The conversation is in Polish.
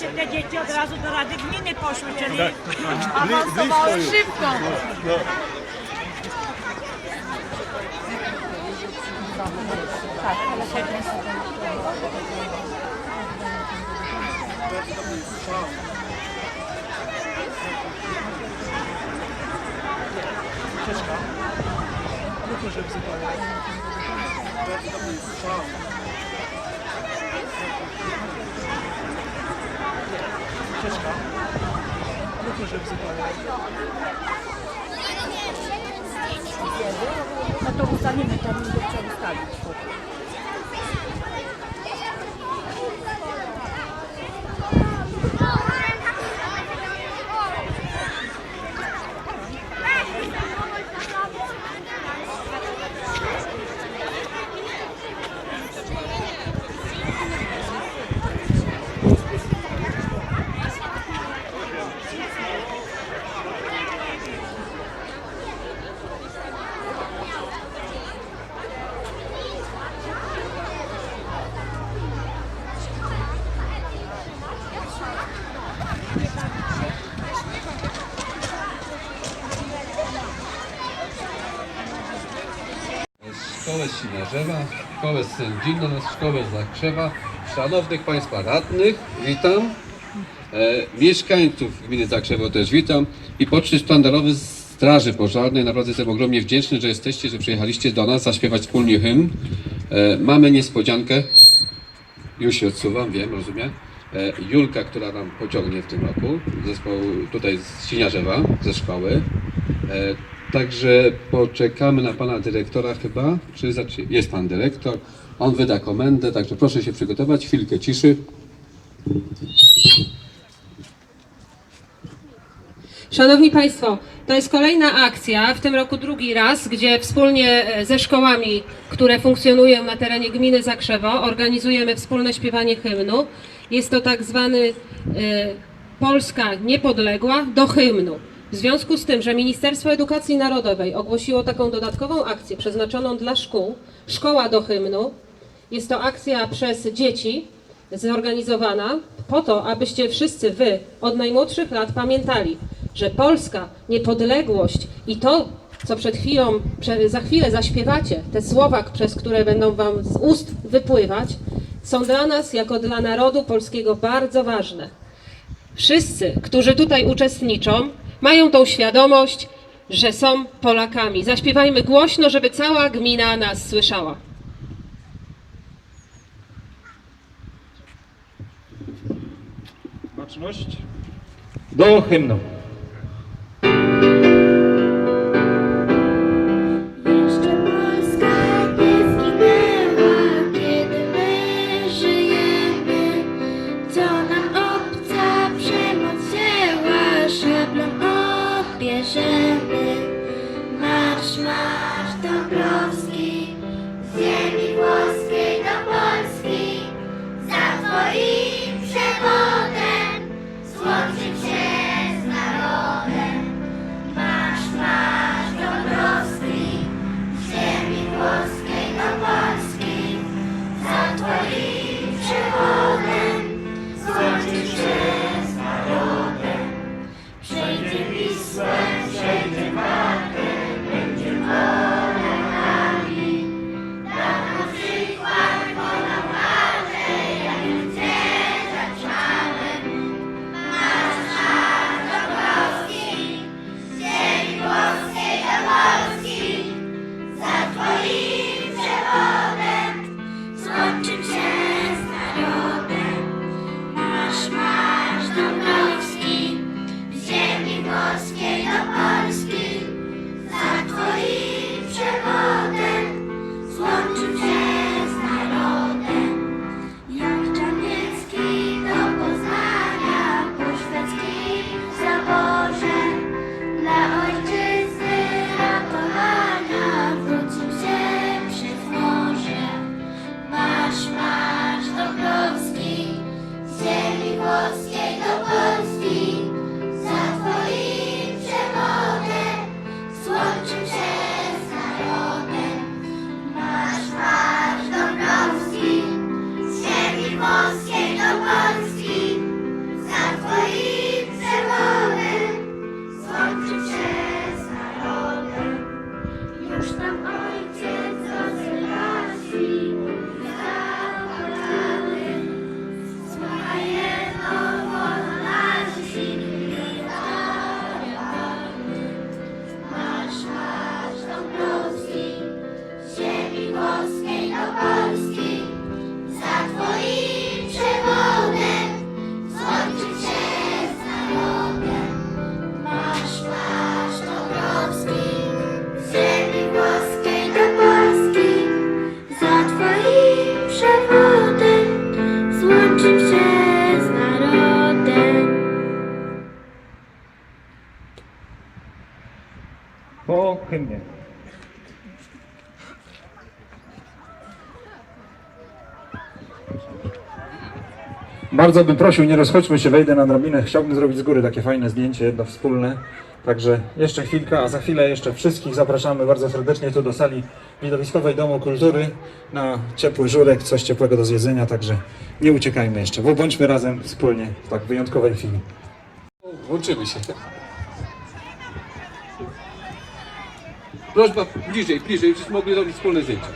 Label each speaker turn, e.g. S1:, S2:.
S1: Zobaczcie, te dzieci od razu do Rady Gminy poszły, czyli
S2: Tak.
S1: awansowały szybko. Tak, ale chętnie No to ustalimy, tam nie trzeba ustalić.
S3: Szkołę z Sinarzewa, Szkołę Sędzina, Szkołę Zakrzewa, Szanownych Państwa Radnych, witam. E, mieszkańców gminy Zakrzewo też witam i poczty sztandarowy Straży Pożarnej. Naprawdę jestem ogromnie wdzięczny, że jesteście, że przyjechaliście do nas zaśpiewać wspólnie hymn. E, mamy niespodziankę. Już się odsuwam, wiem, rozumiem. E, Julka, która nam pociągnie w tym roku, zespoł tutaj z Siniarzewa, ze szkoły. E, Także poczekamy na pana dyrektora chyba, czy? Jest pan dyrektor, on wyda komendę, także proszę się przygotować, chwilkę ciszy.
S4: Szanowni Państwo, to jest kolejna akcja, w tym roku drugi raz, gdzie wspólnie e, ze szkołami, które funkcjonują na terenie gminy Zakrzewo, organizujemy wspólne śpiewanie hymnu. Jest to tak zwany e, Polska Niepodległa do hymnu. W związku z tym, że Ministerstwo Edukacji Narodowej ogłosiło taką dodatkową akcję przeznaczoną dla szkół, Szkoła do hymnu, jest to akcja przez dzieci zorganizowana po to, abyście wszyscy wy od najmłodszych lat pamiętali, że Polska, niepodległość i to, co przed chwilą, za chwilę zaśpiewacie, te słowa, przez które będą wam z ust wypływać, są dla nas, jako dla narodu polskiego, bardzo ważne. Wszyscy, którzy tutaj uczestniczą, mają tą świadomość, że są Polakami. Zaśpiewajmy głośno, żeby cała gmina nas słyszała.
S2: Baczność. Do hymnu. Hymnie.
S5: Bardzo bym prosił, nie rozchodźmy się, wejdę na drabinę. Chciałbym zrobić z góry takie fajne zdjęcie, jedno wspólne. Także jeszcze chwilkę, a za chwilę jeszcze wszystkich zapraszamy bardzo serdecznie tu do sali widowiskowej Domu Kultury na ciepły żurek, coś ciepłego do zjedzenia, także nie uciekajmy jeszcze, bo bądźmy razem wspólnie w tak wyjątkowej chwili.
S3: Włączymy się. Prośba bliżej, bliżej, żebyśmy mogli zrobić wspólne zdjęcie.